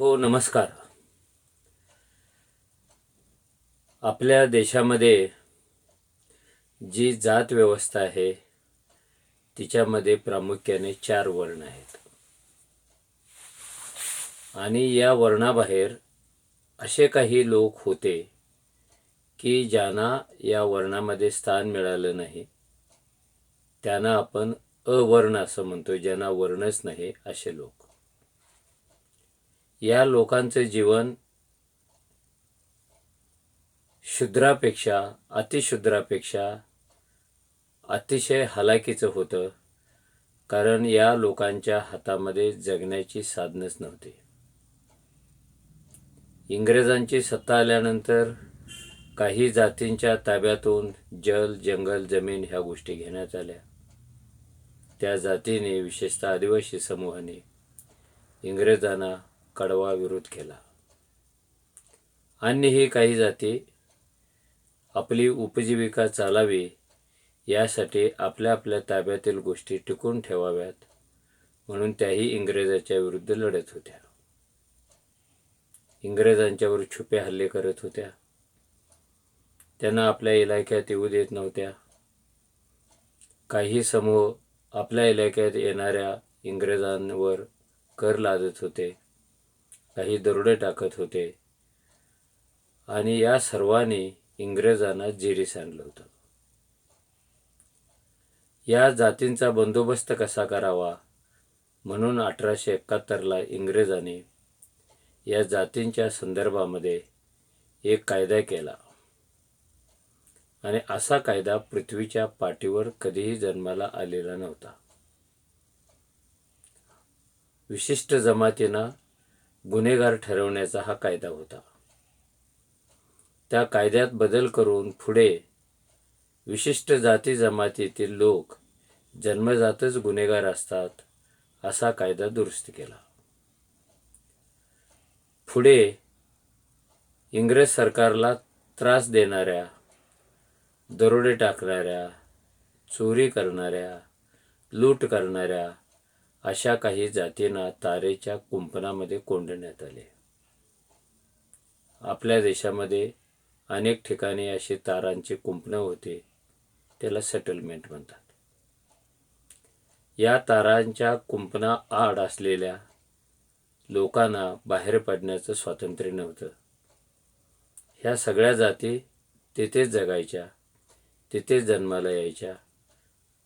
हो नमस्कार. आपल्या देशामध्ये जी जात व्यवस्था आहे तिच्यामध्ये प्रामुख्याने चार वर्ण आहेत. आणि या वर्णाबाहेर असे काही लोक होते की ज्यांना या वर्णामध्ये स्थान मिळालं नाही. त्यांना आपण अवर्ण असं म्हणतो ज्यांना वर्णच नाही असे लोक. या लोकांचं जीवन शूद्रापेक्षा अतिशूद्रापेक्षा अतिशय हलाखीचं होतं कारण या लोकांच्या हातामध्ये जगण्याची साधनच नव्हती. इंग्रजांची सत्ता आल्यानंतर काही जातींच्या ताब्यातून जल जंगल जमीन ह्या गोष्टी घेण्यात आल्या. त्या जातीने विशेषतः आदिवासी समूहाने इंग्रजांना कडवा विरोध केला. अन्यही काही जाती आपली उपजीविका चालावी यासाठी आपल्या आपल्या ताब्यातील गोष्टी टिकून ठेवाव्यात म्हणून त्याही इंग्रजाच्या विरुद्ध लढत होत्या. इंग्रजांच्यावर छुपे हल्ले करत होत्या. त्यांना आपल्या इलाक्यात येऊ देत नव्हत्या. काही समूह आपल्या इलाक्यात येणाऱ्या इंग्रजांवर कर लादत होते. काही दरोडे टाकत होते. आणि या सर्वांनी इंग्रजांना जिरीस आणलं होतं. या जातींचा बंदोबस्त कसा करावा? म्हणून अठराशे एकाहत्तरला इंग्रजांनी या जातींच्या संदर्भामध्ये एक कायदा केला. आणि असा कायदा पृथ्वीच्या पाठीवर कधीही जन्माला आलेला नव्हता. विशिष्ट जमातींना गुन्हेगार ठरवण्याचा हा कायदा होता. त्या कायद्यात बदल करून पुढे विशिष्ट जाती जमातीतील लोक जन्मजातच गुन्हेगार असतात असा कायदा दुरुस्त केला. पुढे इंग्रज सरकारला त्रास देणाऱ्या दरोडे टाकणाऱ्या चोरी करणाऱ्या लूट करणाऱ्या अशा काही जातींना तारेच्या कुंपणामध्ये कोंडण्यात आले. आपल्या देशामध्ये अनेक ठिकाणी अशी तारांचे कुंपणं होते त्याला सेटलमेंट म्हणतात. या तारांच्या कुंपणा आड असलेल्या लोकांना बाहेर पडण्याचं स्वातंत्र्य नव्हतं. ह्या सगळ्या जाती तिथेच जगायच्या तिथेच जन्माला यायच्या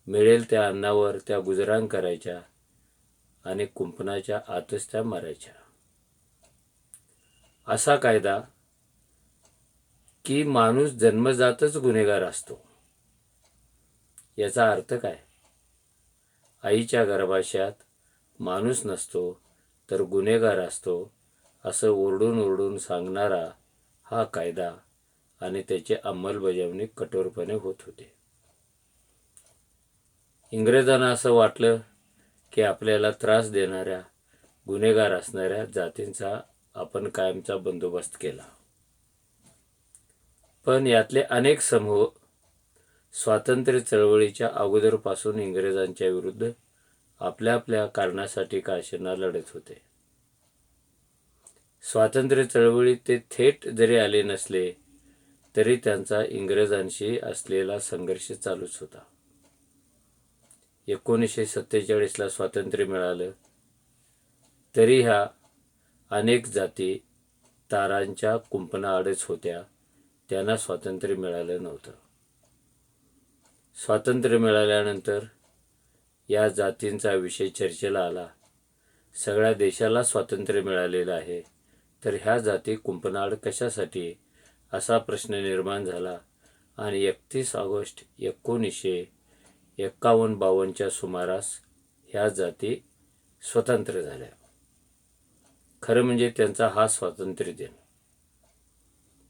मिळेल त्या अन्नावर त्या गुजराण करायच्या आणि कुंपणाच्या आतच त्या मरायच्या. असा कायदा की माणूस जन्मजातच गुन्हेगार असतो. याचा अर्थ काय? आईच्या गर्भाशयात माणूस नसतो तर गुन्हेगार असतो असं ओरडून ओरडून सांगणारा हा कायदा आणि त्याची अंमलबजावणी कठोरपणे होत होते. इंग्रजांना असं वाटलं की आपल्याला त्रास देणाऱ्या गुन्हेगार असणाऱ्या जातींचा आपण कायमचा बंदोबस्त केला. पण यातले अनेक समूह स्वातंत्र्य चळवळीच्या अगोदरपासून इंग्रजांच्या विरुद्ध आपल्या आपल्या कारणासाठी काशींना लढत होते. स्वातंत्र्य चळवळीत ते थेट जरी आले नसले तरी त्यांचा इंग्रजांशी असलेला संघर्ष चालूच होता. एकोणीसशे सत्तेचाळीसला स्वातंत्र्य मिळालं. तरी ह्या अनेक जाती तारांच्या कुंपणाआडच होत्या. त्यांना स्वातंत्र्य मिळालं नव्हतं. स्वातंत्र्य मिळाल्यानंतर या जातींचा विषय चर्चेला आला. सगळ्या देशाला स्वातंत्र्य मिळालेलं आहे. तर ह्या जाती कुंपणाड कशासाठी? असा प्रश्न निर्माण झाला आणि एकतीस ऑगस्ट एकोणीसशे एक्कावन्न बावन्नच्या सुमारास ह्या जाती स्वतंत्र झाल्या. खरं म्हणजे त्यांचा हा स्वातंत्र्य दिन.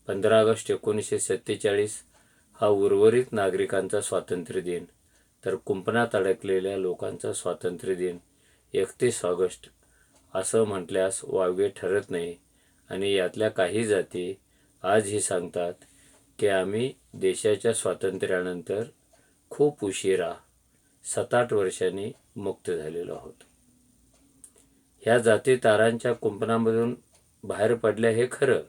पंधरा ऑगस्ट एकोणीसशे सत्तेचाळीस हा उर्वरित नागरिकांचा स्वातंत्र्य दिन तर कुंपणात अडकलेल्या लोकांचा स्वातंत्र्य दिन एकतीस ऑगस्ट असं म्हटल्यास वावगे ठरत नाही आणि यातल्या काही जाती आजही सांगतात की आम्ही देशाच्या स्वातंत्र्यानंतर खूप उशिरा सात आठ वर्षांनी मुक्त झालेलो आहोत. ह्या जाती तारांच्या कुंपणामधून बाहेर पडल्या हे खरं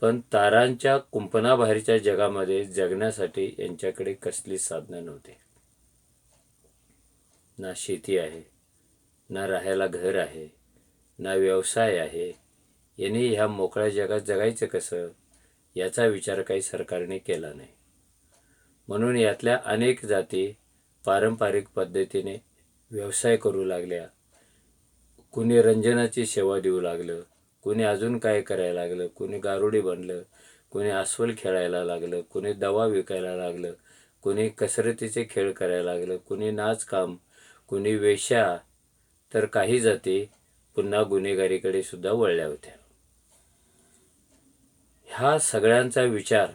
पण तारांच्या कुंपणाबाहेरच्या जगामध्ये जगण्यासाठी यांच्याकडे कसली साधनं नव्हती. ना शेती आहे ना राहायला घर आहे ना व्यवसाय आहे. यांनी ह्या मोकळ्या जगात जगायचं कसं? याचा विचार काही सरकारने केला नाही. म्हणून यातल्या अनेक जाती पारंपरिक पद्धतीने व्यवसाय करू लागल्या. कुणी रंजनाची सेवा देऊ लागलं कुणी अजून काय करायला लागलं कुणी गारुडी बनलं कुणी अस्वल खेळायला लागलं कुणी दवा विकायला लागलं कुणी कसरतीचे खेळ करायला लागलं कुणी नाचकाम कुणी वेश्या तर काही जाती पुन्हा गुन्हेगारीकडे सुद्धा वळल्या होत्या. ह्या सगळ्यांचा विचार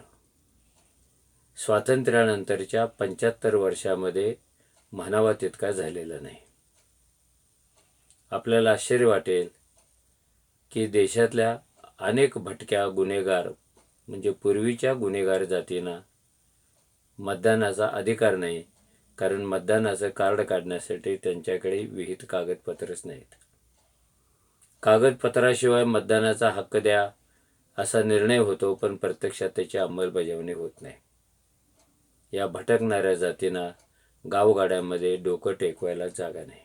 स्वातंत्र्यानंतरच्या पंच्याहत्तर वर्षामध्ये म्हणावा तितका झालेला नाही. आपल्याला आश्चर्य वाटेल की देशातल्या अनेक भटक्या गुन्हेगार म्हणजे पूर्वीच्या गुन्हेगार जातींना मतदानाचा अधिकार नाही कारण मतदानाचं कार्ड काढण्यासाठी त्यांच्याकडे विहित कागदपत्रच नाहीत. कागदपत्राशिवाय मतदानाचा हक्क द्या असा निर्णय होतो पण प्रत्यक्षात त्याची अंमलबजावणी होत नाही. या भटकणाऱ्या जातींना गावगाड्यांमध्ये डोकं टेकवायला जागा नाही.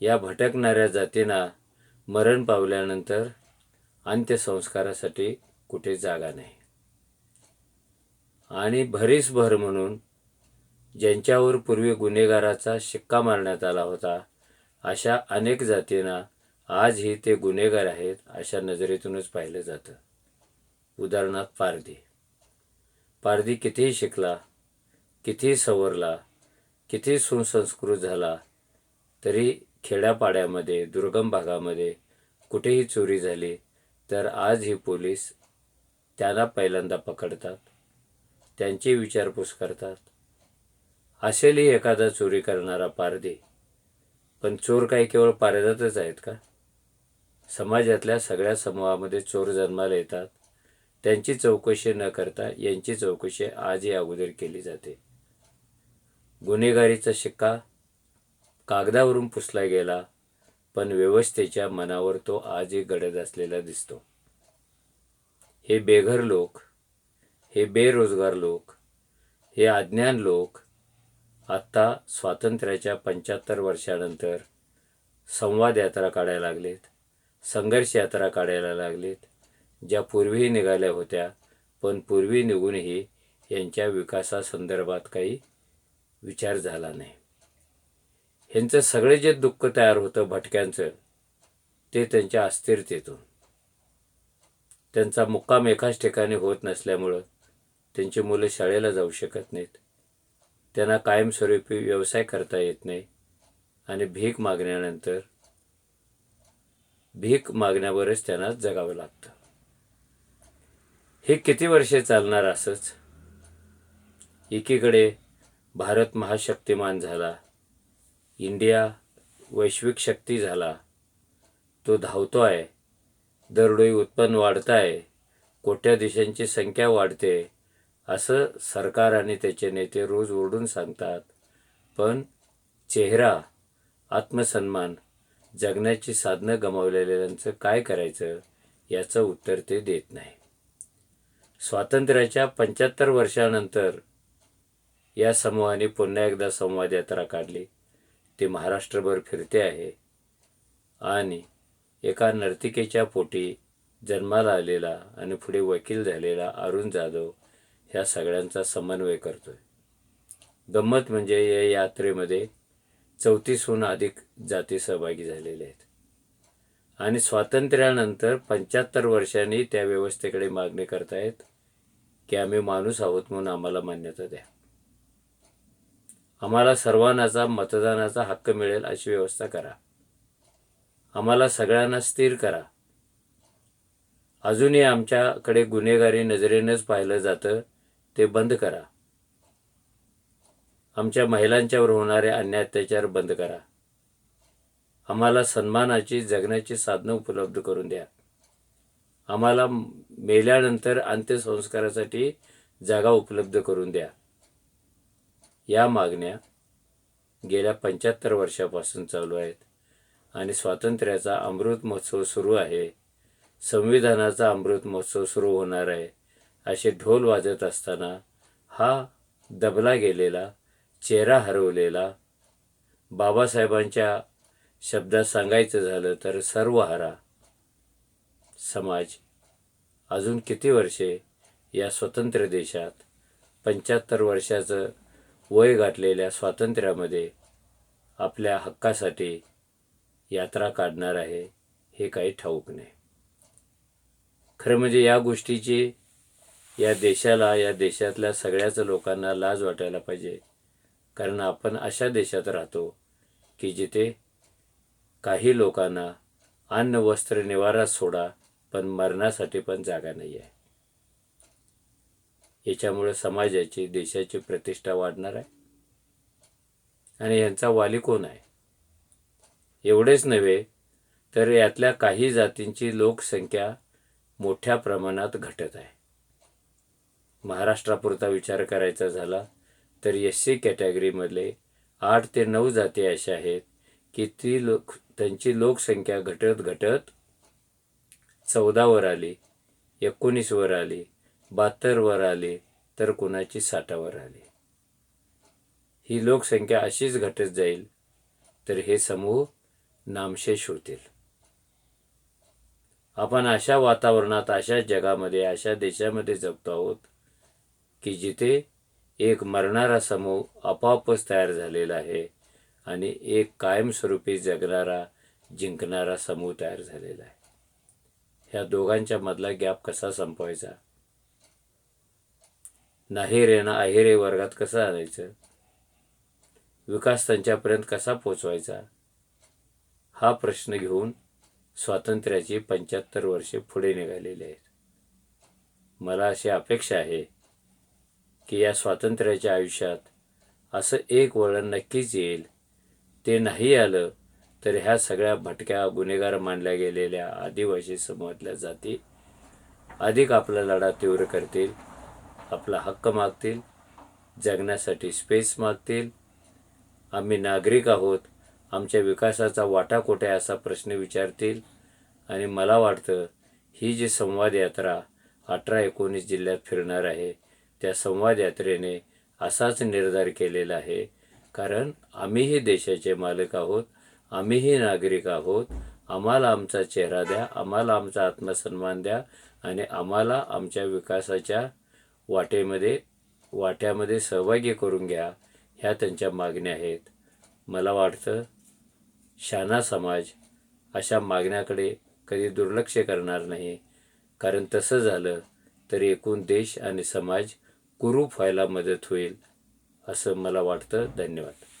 या भटकणाऱ्या जातींना मरण पावल्यानंतर अंत्यसंस्कारासाठी कुठे जागा नाही. आणि भरीसभर म्हणून ज्यांच्यावर पूर्वी गुन्हेगाराचा शिक्का मारण्यात आला होता अशा अनेक जातींना आजही ते गुन्हेगार आहेत अशा नजरेतूनच पाहिलं जातं. उदाहरणार्थ पारधी. पारधी कितीही शिकला कितीही सवरला किती सुसंस्कृत झाला तरी खेड्यापाड्यामध्ये दुर्गम भागामध्ये कुठेही चोरी झाली तर आज ही पोलीस त्यांना पहिल्यांदा पकडतात त्यांची विचारपूस करतात. असेलही एखादा चोरी करणारा पारधी पण चोर काही केवळ पारदातच आहेत का? समाजातल्या सगळ्या समूहामध्ये चोर जन्माला येतात त्यांची चौकशी न करता यांची चौकशी आजही अगोदर केली जाते. गुन्हेगारीचा शिक्का कागदावरून पुसला गेला पण व्यवस्थेच्या मनावर तो आजही गडद असलेला दिसतो. हे बेघर लोक हे बेरोजगार लोक हे अज्ञान लोक आत्ता स्वातंत्र्याच्या पंच्याहत्तर वर्षानंतर संवाद यात्रा काढायला लागलेत संघर्ष यात्रा काढायला लागलेत ज्या पूर्वीही निघाल्या होत्या पण पूर्वी निघूनही यांच्या विकासासंदर्भात काही विचार झाला नाही. ह्यांचं सगळे जे दुःख तयार होतं भटक्यांचं ते त्यांच्या अस्थिरतेतून. त्यांचा मुक्काम एकाच ठिकाणी होत नसल्यामुळं त्यांची मुलं शाळेला जाऊ शकत नाहीत. त्यांना कायमस्वरूपी व्यवसाय करता येत नाही. आणि भीक मागण्यानंतर भीक मागण्यावरच त्यांना जगावं लागतं. हे किती वर्षे चालणार असंच? एकीकडे भारत महाशक्तिमान झाला. इंडिया वैश्विक शक्ती झाला. तो धावतो आहे दरडोई उत्पन्न वाढत आहे कोट्या देशांची संख्या वाढते. असं सरकार आणि त्याचे नेते रोज ओरडून सांगतात. पण चेहरा आत्मसन्मान जगण्याची साधनं गमावलेल्यांचं काय करायचं याचं उत्तर ते देत नाही स्वातंत्र्याच्या पंच्याहत्तर वर्षानंतर या समूहाने पुन्हा एकदा संवाद यात्रा काढली. ती महाराष्ट्रभर फिरते आहे. आणि एका नर्तिकेच्या पोटी जन्माला आलेला आणि पुढे वकील झालेला अरुण जाधव ह्या सगळ्यांचा समन्वय करतोय. गंमत म्हणजे या यात्रेमध्ये चौतीसहून अधिक जाती सहभागी झालेल्या आहेत. आणि स्वातंत्र्यानंतर पंच्याहत्तर वर्षांनी त्या व्यवस्थेकडे मागणी करतायत. की आम्ही माणूस आहोत म्हणून आम्हाला मान्यता द्या. आम्हाला सर्वांनाचा मतदानाचा हक्क मिळेल अशी व्यवस्था करा. आम्हाला सगळ्यांना स्थिर करा. अजूनही आमच्याकडे गुन्हेगारी नजरेनंच पाहिलं जातं ते बंद करा. आमच्या महिलांच्यावर होणारे अन्याय अत्याचार बंद करा. आम्हाला सन्मानाची जगण्याची साधनं उपलब्ध करून द्या. आम्हाला मेल्यानंतर अंत्यसंस्कारासाठी जागा उपलब्ध करून द्या. या मागण्या गेल्या पंच्याहत्तर वर्षापासून चालू आहेत आणि स्वातंत्र्याचा अमृत महोत्सव सुरू आहे. संविधानाचा अमृत महोत्सव सुरू होणार आहे असे ढोल वाजत असताना हा दबला गेलेला चेहरा हरवलेला बाबासाहेबांच्या शब्दात सांगायचं झालं तर सर्व हरा. समाज अजून किती वर्षे या स्वतंत्र देशात पंच्याहत्तर वर्षाचं वय गाठलेल्या स्वातंत्र्यामध्ये आपल्या हक्कासाठी यात्रा काढणार आहे हे काही ठाऊक नाही. खरं म्हणजे या गोष्टीची या देशाला या देशातल्या सगळ्याच लोकांना लाज वाटायला पाहिजे. कारण आपण अशा देशात राहतो की जिथे काही लोकांना अन्न वस्त्र निवारा सोडा पण मरणासाठी पण जागा नाही आहे. याच्यामुळे समाजाची देशाची प्रतिष्ठा वाढणार आहे. आणि यांचा वाली कोण आहे? एवढेच नव्हे तर यातल्या काही जातींची लोकसंख्या मोठ्या प्रमाणात घटत आहे. महाराष्ट्रापुरता विचार करायचा झाला तर एस सी कॅटेगरीमधले आठ ते नऊ जाती अशा आहेत की ती लोक त्यांची लोकसंख्या घटत घटत चौदावर आली एकोणीसवर आली बहात्तरवर आली तर कुणाची साठावर आली? ही लोकसंख्या अशीच घटत जाईल तर हे समूह नामशेष होतील. आपण अशा वातावरणात अशा जगामध्ये अशा देशामध्ये जगतो आहोत की जिथे एक मरणारा समूह आपोआपच तयार झालेला आहे आणि एक कायमस्वरूपी जगणारा जिंकणारा समूह तयार झालेला आहे. ह्या दोघांच्या मधला गॅप कसा संपवायचा? नाहेरेना अहिरे वर्गात कसं आणायचं? विकास त्यांच्यापर्यंत कसा पोचवायचा? हा प्रश्न घेऊन स्वातंत्र्याची पंच्याहत्तर वर्षे पुढे निघालेली आहेत. मला अशी अपेक्षा आहे की या स्वातंत्र्याच्या आयुष्यात असं एक वळण नक्कीच येईल. ते नाही आलं तर ह्या सगळ्या भटक्या गुन्हेगार मानल्या गेलेल्या आदिवासी समूहातल्या जाती अधिक आपला लढा तीव्र करतील आपला हक्क मागतील जगण्यासाठी स्पेस मागतील. आम्ही नागरिक आहोत आमच्या विकासाचा वाटा कुठे आहे असा प्रश्न विचारतील. आणि मला वाटतं ही जी संवाद यात्रा अठरा एकोणीस जिल्ह्यात फिरणार आहे त्या संवाद यात्रेने असाच निर्धार केलेला आहे. कारण आम्हीही देशाचे मालक आहोत आम्हीही नागरिक आहोत. आम्हाला आमचा चेहरा द्या आम्हाला आमचा आत्मसन्मान द्या आणि आम्हाला आमच्या विकासाच्या वाटेमध्ये वाट्यामध्ये सहभागी करून घ्या ह्या त्यांच्या मागण्या आहेत. मला वाटतं शाना समाज अशा मागण्याकडे कधी दुर्लक्ष करणार नाही. कारण तसं झालं तर एकूण देश आणि समाज कुरूप व्हायला मदत होईल असं मला वाटतं. धन्यवाद.